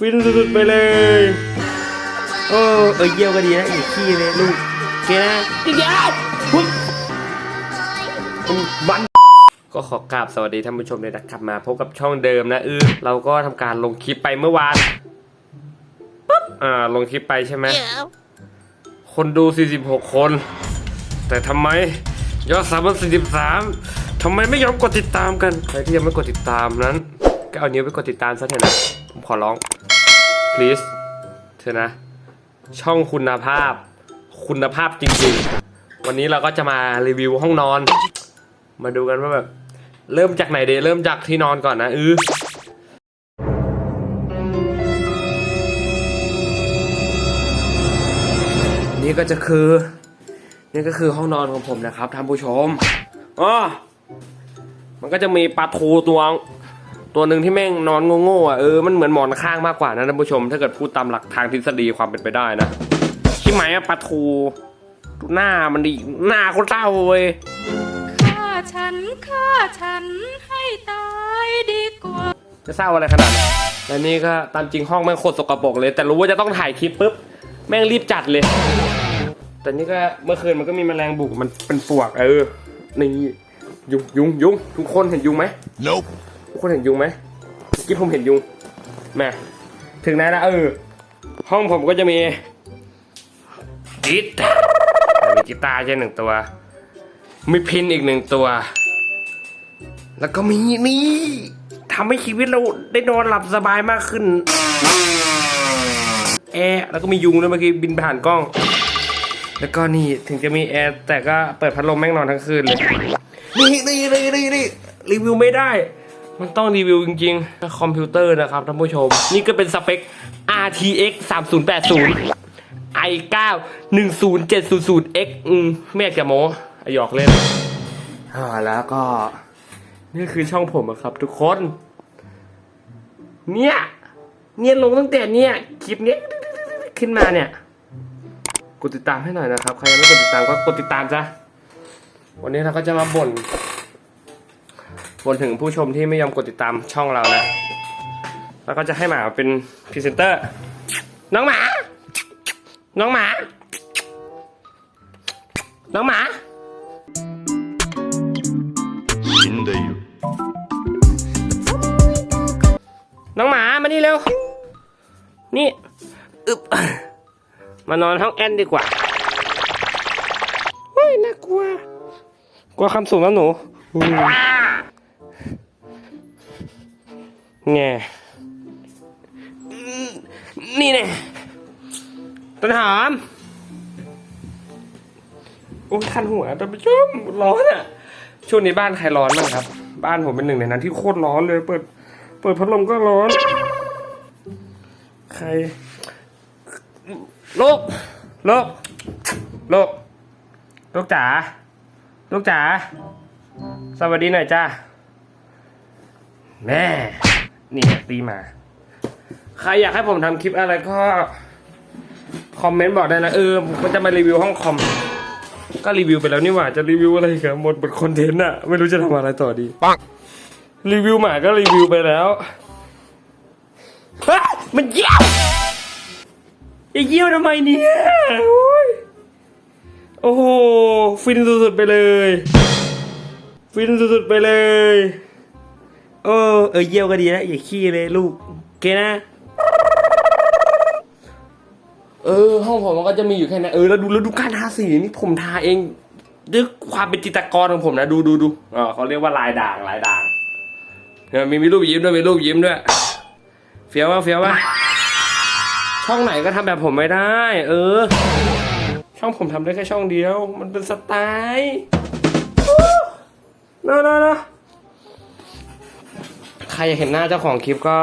ฟินสุดๆไปเลย โอ้เออเยี่ยวก็ดีนะอย่าขี้เลยลูกโอเคนะเดี๋ยวพุทวันก็ขอกราบสวัสดีท่านผู้ชมเลยนะครับมาพบกับช่องเดิมนะเออเราก็ทำการลงคลิปไปเมื่อวานปุ๊บอ่าลงคลิปไปใช่ไหมคนดู 46 คน แต่ทำไมยอดซับมัน43ทำไมไม่ยอมกดติดตามกันใครที่ยังไม่กดติดตามนั้นก็เอานิ้วไปกดติดตามซะเถอะนะผมขอร้อง please เถอะนะ ช่องคุณภาพ คุณภาพจริงๆ วันนี้เราก็จะมารีวิวห้องนอน มาดูกันว่าแบบ เริ่มจากไหนเดเริ่มจากที่นอนก่อนนะ อือนี่ก็จะคือ นี่ก็คือห้องนอนของผมนะครับท่านผู้ชมอ๋อมันก็จะมีปลาทูตัว ตัวหนึ่งที่แม่งนอนโง่ๆอะเออมันเหมือนหมอนข้างมากกว่านะท่านผู้ชม ถ้าเกิดพูดตามหลักทางทฤษฎีความเป็นไปได้นะใช่ไหมอะปลาทูดูหน้ามันดีหน้าคนเศร้าเว้ยฆ่าฉันฆ่าฉันให้ตายดีกว่า จะเศร้าอะไรขนาดนั้นและนี่ก็ตามจริงห้องแม่งโคตรสกปรกเลย แต่รู้ว่าจะต้องถ่ายคลิปปุ๊บแม่งรีบจัดเลย แต่นี่ก็เมื่อคืนมันก็มีแมลงบุกมันเป็นปลวกเออนี่ยุงยุงยุงทุกคนเห็นยุงไหม Nope. ทุกคนเห็นยุงไหมเมื่อกี้ผมเห็นยุงแม่ถึงไหนแล้วเออ ห้องผมก็จะมีกีตาร์มีกีตาร์ใช่หนึ่งตัว มีพินอีกหนึ่งตัว แล้วก็มีนี่ทำให้ชีวิตเราได้นอนหลับสบายมากขึ้นแอร์แล้วก็มียุงด้วยเมื่อกี้บินผ่านกล้อง แล้วก็นี่ถึงจะมีแอร์แต่ก็เปิดพัดลมแม่งนอนทั้งคืนเลย นี่นี่นี่นี่นี่รีวิวไม่ได้ มันต้องรีวิวจริงๆ คอมพิวเตอร์นะครับท่านผู้ชม นี่ก็เป็นสเปค RTX 3080 i9 10700X อืมไม่อยากจะโม้อะหยอกเล่นอ่าแล้วก็ นี่คือช่องผมอะครับ ทุกคน เนี่ย เนี่ยลงตั้งแต่เนี่ย คลิปเนี้ยขึ้นมาเนี่ย กดติดตามให้หน่อยนะครับ ใครยังไม่กดติดตามก็กดติดตามจ้ะวันนี้เราก็จะมาบ่น บ่นถึงผู้ชมที่ไม่ยอมกดติดตามช่องเรานะ แล้วก็จะให้หมาเป็นพรีเซนเตอร์ น้องหมา น้องหมา น้องหมา 死んでいる น้องหมา มานี่เร็ว นี่ อึบ มานอนห้องแอนดีกว่าเฮ้ย น่ากลัว กลัวคำสูงแล้วหนู แง่อืมนี่แน่ต้นหอมโอ้ยคันหัวท่านผู้ชมร้อนอะ ช่วงนี้บ้านใครร้อนบ้างครับ บ้านผมเป็นหนึ่งในนั้นที่โคตรร้อนเลย เปิด เปิดพัดลมก็ร้อน ใครลูกลูกลูกลูกจ๋าลูกจ๋าสวัสดีหน่อยจ้าแม่ นี่ตีมา ใครอยากให้ผมทำคลิปอะไรก็ คอมเมนต์บอกได้นะเออผมก็จะมารีวิวห้องคอม ก็รีวิวไปแล้วนี่หว่าจะรีวิวอะไรอีกันหมดบทคอนเทนต์อะไม่รู้จะทำอะไรต่อดีปังรีวิวหมาก็รีวิวไปแล้วฮะมันเยี่ยวไอ้เยี่ยวทำไมเนี่ยโอ้ยโอ้โห ฟินสุดๆไปเลย ฟินสุดๆไปเลย เออเออเยี่ยวก็ดีนะอย่าขี้เลยลูกโอเคนะ เออ ห้องผมมันก็จะมีอยู่แค่นั้นเออแล้วดูแล้วดูการทาสีนี่ผมทาเองด้วยความเป็นจิตรกรของผมนะดูดูดูอ๋อเขาเรียกว่าลายด่างลายด่างเนี่ยมีมีรูปยิ้มด้วยมีรูปยิ้มด้วยเฟี้ยวว่าเฟี้ยวว่าช่องไหนก็ทำแบบผมไม่ได้ เออ ช่องผมทำได้แค่ช่องเดียว มันเป็นสไตล์นะนาะนะ ใครอยากเห็นหน้าเจ้าของคลิปก็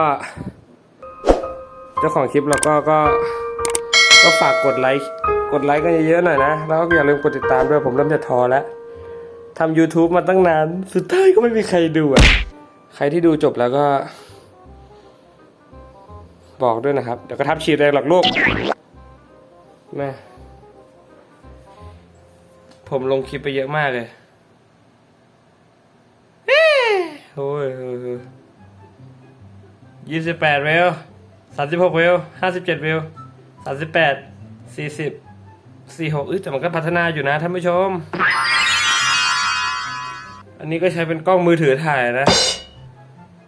เจ้าของคลิปเราก็ก็ ก็ฝากกดไลค์กดไลค์กันเยอะๆหน่อยนะ แล้วก็อย่าลืมกดติดตามด้วยผมเริ่มจะทอแล้วทำ YouTube มาตั้งนาน สุดท้ายก็ไม่มีใครดูอะ ใครที่ดูจบแล้วก็ บอกด้วยนะครับ เดี๋ยวก็ทับฉีดเลยหรอกลูกแม่ผมลงคลิปไปเยอะมากเลยเอ้ยโอ้ย ยี่สิบแปดเมลสามสิบหกวิวห้าสิบเจ็ดวิวสามสิบแปดสี่สิบสี่หกเอ้ยแต่มันก็พัฒนาอยู่นะท่านผู้ชม อันนี้ก็ใช้เป็นกล้องมือถือถ่ายนะ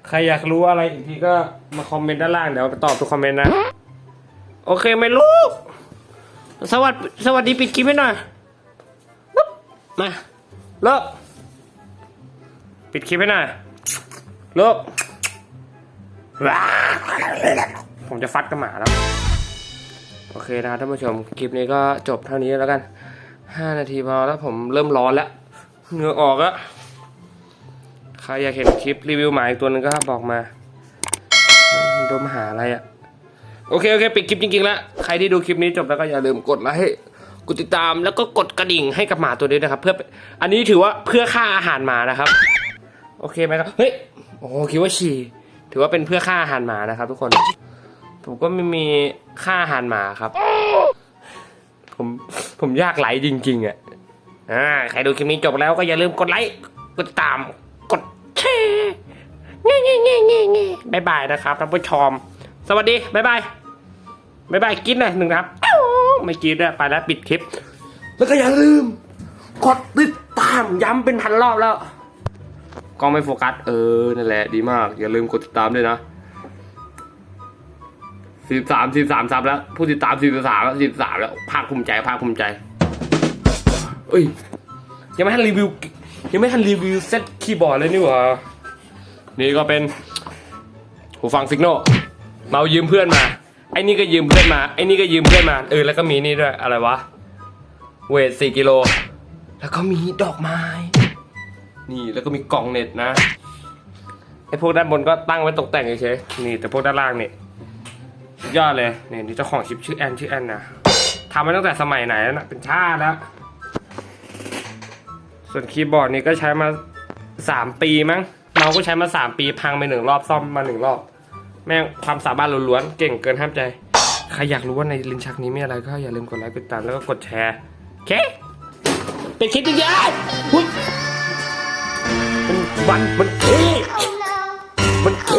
ใครอยากรู้อะไรอีกทีก็มาคอมเมนต์ด้านล่างเดี๋ยวไปตอบทุกคอมเมนต์นะ โอเคไหมลูก สวัสดีสวัสดีปิดคลิปให้หน่อยมาเลิกปิดคลิปให้หน่อยเลิก ผมจะฟัดกับหมาแล้ว โอเคนะครับท่านผู้ชม คลิปนี้ก็จบเท่านี้แล้วกันห้านาทีพอแล้วผมเริ่มร้อนแล้วเหงื่อออกแล้วใครอยากเห็นคลิปรีวิวหมาอีกตัวหนึงก็บอกมาโดนมาหาอะไรอะโอเค โอเค ปิดคลิปจริงๆแล้ว ใครที่ดูคลิปนี้จบแล้วก็อย่าลืมกดไลค์กดติดตามแล้วก็กดกระดิ่งให้กับหมาตัวนี้นะครับ เพื่ออันนี้ถือว่าเพื่อค่าอาหารหมานะครับ โอเคไหมครับ เฮ้ย โอ้คิดว่าฉี่ ถือว่าเป็นเพื่อค่าอาหารหมานะครับ ทุกคน ผมก็ไม่มีค่าอาหารหมาครับ ผมผมยากไหลจริง ๆอะอ่าใครดูคลิปนี้จบแล้วก็อย่าลืมกดไลค์กดติดตามกดแชร์เงี้ยเงี้ยเงี้ยเงี้ยเงี้ยบายบายนะครับท่านผู้ชมสวัสดีบายบายบายบายกินหน่อยหนึ่งครับไม่กินด้วยไปแล้วปิดคลิป แล้วก็อย่าลืม กดติดตามย้ำเป็นพันรอบแล้ว กล้องไม่โฟกัส เออ นั่นแหละ ดีมาก อย่าลืมกดติดตามด้วยนะสิบสามสิบสามซับแล้ว ผู้ติดตามสิบสามแล้วสิบสามแล้ว ภาคภูมิใจ ภาคภูมิใจ เอ้ย ยังไม่ทันรีวิว ยังไม่ทันรีวิวเซตคีย์บอร์ดเลยนี่หว่า นี่ก็เป็น หูฟังซิกโนเมายืมเพื่อนมา ไอ้นี่ก็ยืมเพื่อนมา ไอ้นี่ก็ยืมเพื่อนมา เออ แล้วก็มีนี่ด้วย อะไรวะ เวทสี่กิโล แล้วก็มีดอกไม้ นี่แล้วก็มีกล่องเน็ตนะไอพวกด้านบนก็ตั้งไว้ตกแต่งเฉยๆนี่แต่พวกด้านล่างนี่สุดยอดเลยนี่นี่เจ้าของคลิปชื่อแอนชื่อแอนนะทำมาตั้งแต่สมัยไหนแล้วนะเป็นชาติแล้ว ส่วนคีย์บอร์ดนี่ก็ใช้มาสามปีมั้งเมาส์ก็ใช้มาสามปีพังไปหนึ่งรอบซ่อมมาหนึ่งรอบ แม่งความสามารถล้วนๆเก่งเกินห้ามใจ ใครอยากรู้ว่าในลิ้นชักนี้มีอะไรก็อย่าลืมกดไลค์กดติดตามแล้วก็กดแชร์โอเคเป็นคลิปจริงๆอุ๊ย มันมันเทมันเท